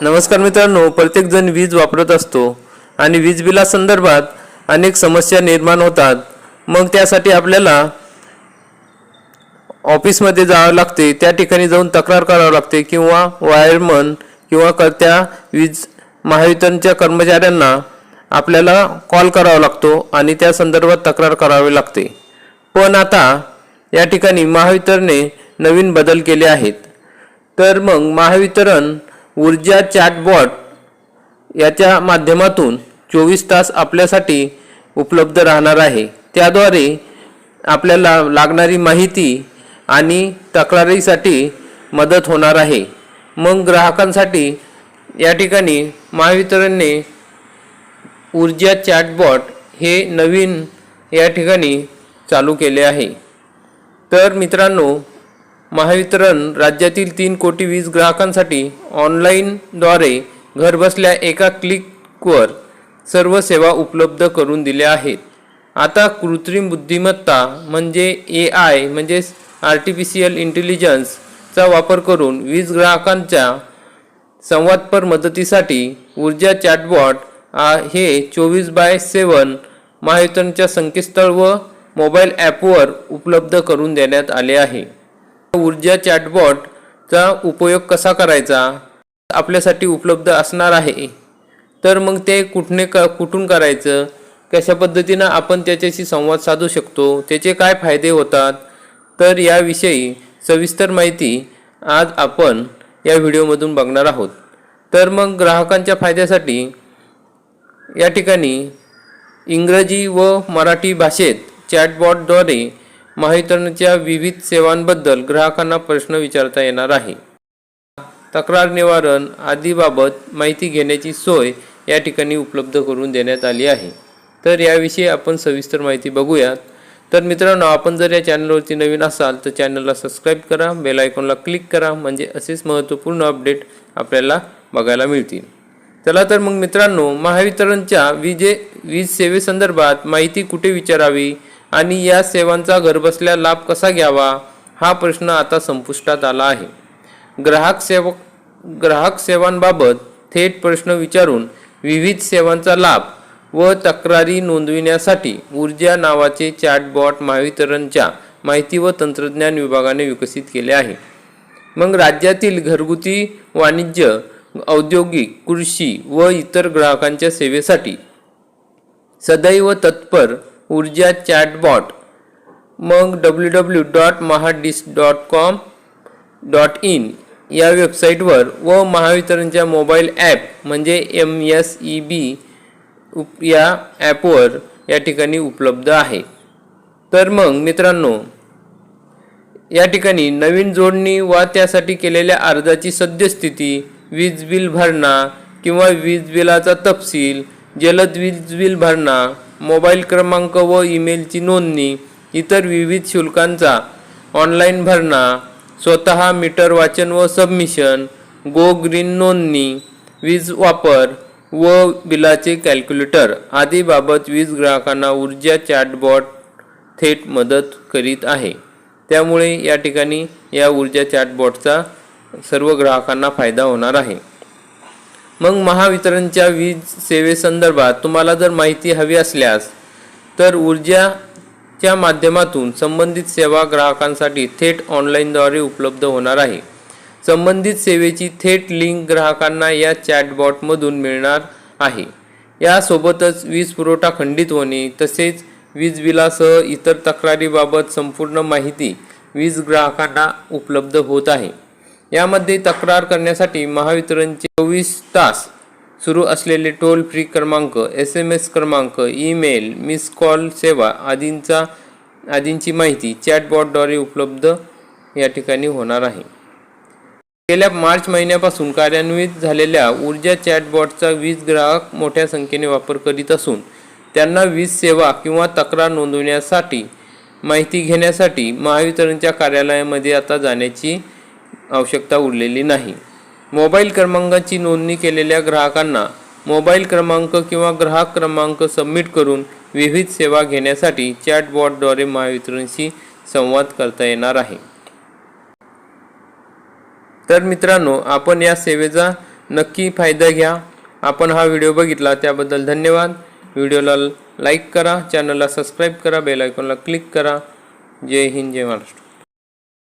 नमस्कार मित्रांनो प्रत्येकजण वीज वापरत असतो आणि वीज बिलासंदर्भात अनेक समस्या निर्माण होतात. मग त्यासाठी आपल्याला ऑफिसमध्ये जावं लागते त्या ठिकाणी जाऊन तक्रार करावं लागते किंवा वायरमन किंवा क त्या वीज महावितरणच्या कर्मचाऱ्यांना आपल्याला कॉल करावा लागतो आणि त्या संदर्भात तक्रार करावी लागते. पण आता या ठिकाणी महावितरणे नवीन बदल केले आहेत. तर मग महावितरण ऊर्जा चॅटबॉट याच्या माध्यमातून चोवीस तास आपल्यासाठी उपलब्ध राहणार आहे. त्याद्वारे आपल्याला लागणारी माहिती आणि तक्रारीसाठी मदत होणार आहे. मग ग्राहकांसाठी या ठिकाणी महावितरणने ऊर्जा चॅटबॉट हे नवीन या ठिकाणी चालू केले आहे. तर मित्रांनो महावितरण राज्यातील तीन कोटी वीज ग्राहकांसाठी ऑनलाईनद्वारे घरबसल्या एका क्लिकवर सर्व सेवा उपलब्ध करून दिल्या आहेत. आता कृत्रिम बुद्धिमत्ता म्हणजे ए आय म्हणजेच आर्टिफिशियल इंटेलिजन्सचा वापर करून वीज ग्राहकांच्या संवादपर मदतीसाठी ऊर्जा चॅटबॉट आ- हे चोवीस बाय सेवन महावितरणच्या संकेतस्थळ व मोबाईल ॲपवर उपलब्ध करून देण्यात आले आहे. ऊर्जा चॅटबॉटचा उपयोग कसा करायचा? आपल्यासाठी उपलब्ध असणार आहे. तर मग ते कुठने क कुठून करायचं? कशा पद्धतीनं आपण त्याच्याशी संवाद साधू शकतो? त्याचे काय फायदे होतात? तर याविषयी सविस्तर माहिती आज आपण या व्हिडिओमधून बघणार आहोत. तर मग ग्राहकांच्या फायद्यासाठी या ठिकाणी इंग्रजी व मराठी भाषेत चॅटबॉटद्वारे महावितरणच्या विविध सेवांबद्दल ग्राहकांना प्रश्न विचारता येणार आहे. तक्रार निवारण आदीबाबत माहिती घेण्याची सोय या ठिकाणी उपलब्ध करून देण्यात आली आहे. तर याविषयी आपण सविस्तर माहिती बघूयात. तर मित्रांनो आपण जर या चॅनलवरती नवीन असाल तर चॅनलला सबस्क्राईब करा बेल आयकॉनला क्लिक करा म्हणजे असेच महत्त्वपूर्ण अपडेट आपल्याला बघायला मिळतील. चला तर मग मित्रांनो महावितरणच्या विजे वीज सेवेसंदर्भात माहिती कुठे विचारावी? आणि या सेवांचा घरबसल्या लाभ कसा घ्यावा? हा प्रश्न आता संपुष्टात आला आहे. ग्राहक सेवक ग्राहक सेवांबाबत थेट प्रश्न विचारून विविध सेवांचा लाभ व तक्रारी नोंदविण्यासाठी ऊर्जा नावाचे चॅटबॉट महावितरणच्या माहिती व तंत्रज्ञान विभागाने विकसित केले आहे. मग राज्यातील घरगुती वाणिज्य औद्योगिक कृषी व इतर ग्राहकांच्या सेवेसाठी सदैव तत्पर ऊर्जा चॅटबॉट. मग W W dot Mahadis dot com dot in या वेबसाईटवर व महावितरणच्या मोबाईल ॲप म्हणजे M S E B app या ॲपवर या ठिकाणी उपलब्ध आहे. तर मग मित्रांनो या ठिकाणी नवीन जोडणी वा त्यासाठी केलेल्या अर्जाची सद्यस्थिती वीज बिल भरणा किंवा वीज बिलाचा तपशील जलद वीज बिल भरणा मोबाईल क्रमांक व ईमेलची नोंदणी इतर विविध शुल्कांचा ऑनलाईन भरणा स्वतः मीटर वाचन व सबमिशन गो ग्रीन नोंदणी वीज वापर व बिलाचे कॅल्क्युलेटर आदीबाबत वीज ग्राहकांना ऊर्जा चॅटबॉट थेट मदत करीत आहे. त्यामुळे या ठिकाणी या ऊर्जा चॅटबॉटचा सर्व ग्राहकांना फायदा होणार आहे. मग महावितरणच्या वीज सेवेसंदर्भात तुम्हाला जर माहिती हवी असल्यास तर ऊर्जाच्या माध्यमातून संबंधित सेवा ग्राहकांसाठी थेट ऑनलाईनद्वारे उपलब्ध होणार आहे. संबंधित सेवेची थेट लिंक ग्राहकांना या चॅटबॉटमधून मिळणार आहे. यासोबतच वीज पुरवठा खंडित होणे तसेच वीज बिलासह इतर तक्रारीबाबत संपूर्ण माहिती वीज ग्राहकांना उपलब्ध होत आहे. यामध्ये तक्रार करण्यासाठी महावितरणचे चोवीस तास सुरू असलेले टोल फ्री क्रमांक एस एम एस क्रमांक ईमेल मिस कॉल सेवा आदींचा आदींची माहिती चॅटबॉटद्वारे उपलब्ध या ठिकाणी होणार आहे. गेल्या मार्च महिन्यापासून कार्यान्वित झालेल्या ऊर्जा चॅटबॉटचा वीज ग्राहक मोठ्या संख्येने वापर करीत असून त्यांना वीज सेवा किंवा तक्रार नोंदवण्यासाठी माहिती घेण्यासाठी महावितरणच्या कार्यालयामध्ये आता जाण्याची आवश्यकता उरलेली नाही. मोबाईल क्रमांकाची नोंदणी केलेल्या ग्राहकांना मोबाईल क्रमांक किंवा ग्राहक क्रमांक सबमिट करून विविध सेवा घेण्यासाठी चॅटबॉटद्वारे महावितरणशी संवाद करता येणार आहे. तर मित्रांनो आपण या सेवेचा नक्की फायदा घ्या. आपण हा व्हिडिओ बघितला त्याबद्दल धन्यवाद. व्हिडिओला लाईक करा चॅनलला सबस्क्राईब करा बेल आयकॉनला क्लिक करा. जय हिंद जय महाराष्ट्र.